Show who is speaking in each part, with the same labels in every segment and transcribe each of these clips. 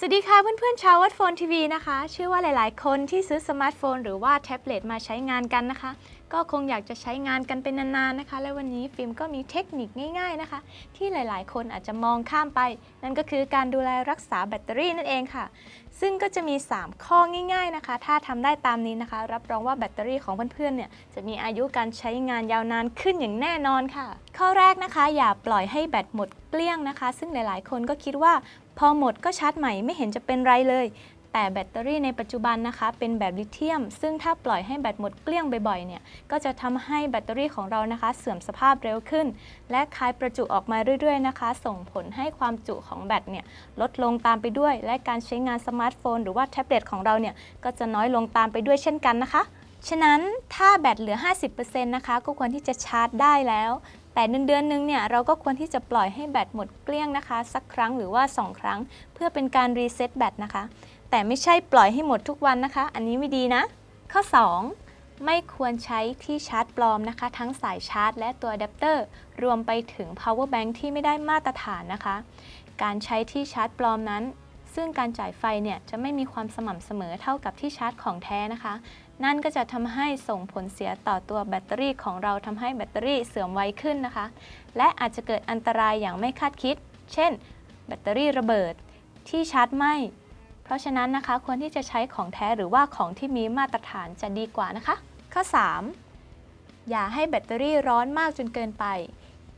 Speaker 1: สวัสดีค่ะเพื่อนๆชาววัดโฟนทีวีนะคะ เชื่อว่าหลายๆ คนที่ซื้อสมาร์ทโฟน หรือว่าแท็บเล็ตมาใช้งานกันนะคะ ก็คงอยากจะใช้งานกันเป็นนานๆนะคะ และวันนี้ฟิล์มก็มีเทคนิคง่าย ๆนะคะ ที่หลายๆ คนอาจจะมองข้ามไป นั่นก็คือการดูแลรักษาแบตเตอรี่นั่นเองค่ะ ซึ่งก็จะมี 3 ข้อง่าย ๆนะคะ ถ้าทำได้ตามนี้นะคะ รับรองว่าแบตเตอรี่ของเพื่อนๆเนี่ยจะมีอายุการใช้งานยาวนานขึ้นอย่างแน่นอนค่ะ ข้อแรกนะคะ อย่าปล่อยให้แบตหมดเกลี้ยงนะคะ ซึ่งหลายๆ คนก็คิดว่าพอหมดก็ชาร์จใหม่ไม่เห็นจะเป็นไรเลย แต่แบตเตอรี่ในปัจจุบันนะคะ เป็นแบบลิเธียม ซึ่งถ้าปล่อยให้แบตหมดเกลี้ยงบ่อยๆเนี่ยก็จะทำให้แบตเตอรี่ของเรานะคะ เสื่อมสภาพเร็วขึ้น และคายประจุออกมาเรื่อยๆนะคะ ส่งผลให้ความจุของแบตเนี่ยลดลงตามไปด้วย และการใช้งานสมาร์ทโฟน หรือว่าแท็บเล็ตของเราเนี่ยก็จะน้อยลงตามไปด้วยเช่นกันนะคะ ฉะนั้นถ้าแบตเหลือ 50%นะคะก็ควรที่จะชาร์จได้แล้วแต่เดือนเดือนๆนึงเนี่ยเราก็ควรที่จะปล่อยให้แบตหมดเกลี้ยงนะคะ สักครั้งหรือว่า 2 ครั้ง เพื่อเป็นการรีเซ็ตแบตนะคะ แต่ไม่ใช่ปล่อยให้หมดทุกวันนะคะ อันนี้ไม่ดีนะ ข้อ 2 ไม่ควรใช้ที่ชาร์จปลอมนะคะ ทั้งสายชาร์จ และตัวอะแดปเตอร์รวมไปถึง power bank ที่ไม่ได้มาตรฐานนะคะ การใช้ที่ชาร์จปลอมนั้น ซึ่งการจ่ายไฟเนี่ยจะไม่มีความสม่ำเสมอเท่ากับที่ชาร์จของแท้นะคะ นั่นก็จะทำให้ส่งผลเสียต่อตัวแบตเตอรี่ของเราทำให้แบตเตอรี่เสื่อมไวขึ้นนะคะ และอาจจะเกิดอันตรายอย่างไม่คาดคิด เช่น แบตเตอรี่ระเบิด ที่ชาร์จไหม เพราะฉะนั้นนะคะควรที่จะใช้ของแท้หรือว่าของที่มีมาตรฐานจะดีกว่านะคะ ข้อ 3 อย่าให้แบตเตอรี่ร้อนมากจนเกินไป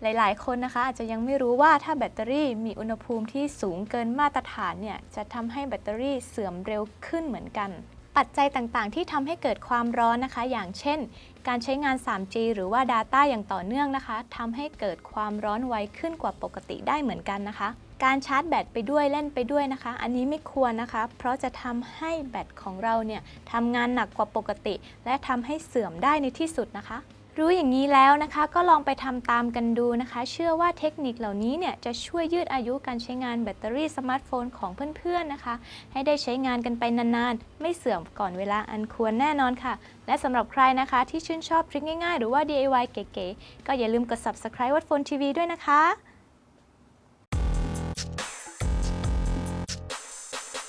Speaker 1: หลายๆ คนนะคะ อาจจะยังไม่รู้ว่าถ้าแบตเตอรี่มีอุณหภูมิที่สูงเกินมาตรฐานเนี่ยจะทำให้แบตเตอรี่เสื่อมเร็วขึ้นเหมือนกันปัจจัยต่างๆ ที่ทำให้เกิดความร้อนนะคะ อย่างเช่น การใช้งาน 3G หรือว่า Data อย่างต่อเนื่องนะคะทำให้เกิดความร้อนไวขึ้นกว่าปกติได้เหมือนกันนะคะ การชาร์จแบตไปด้วยเล่นไปด้วยนะคะ อันนี้ไม่ควรนะคะ เพราะจะทำให้แบตของเราเนี่ยทำงานหนักกว่าปกติ และทำให้เสื่อมได้ในที่สุดนะคะ รู้อย่างนี้แล้วนะคะก็ลองไปทำตามกันดูนะคะ เชื่อว่าเทคนิคเหล่านี้เนี่ยจะช่วยยืดอายุการใช้งานแบตเตอรี่สมาร์ทโฟนของเพื่อนๆนะคะ ให้ได้ใช้งานกันไปนานๆ ไม่เสื่อมก่อนเวลาอันควรแน่นอนค่ะ และสำหรับใครนะคะที่ชื่นชอบทริคง่ายๆ หรือว่า DIY เก๋ๆก็อย่าลืมกด subscribe วัดโฟนทีวีด้วยนะคะ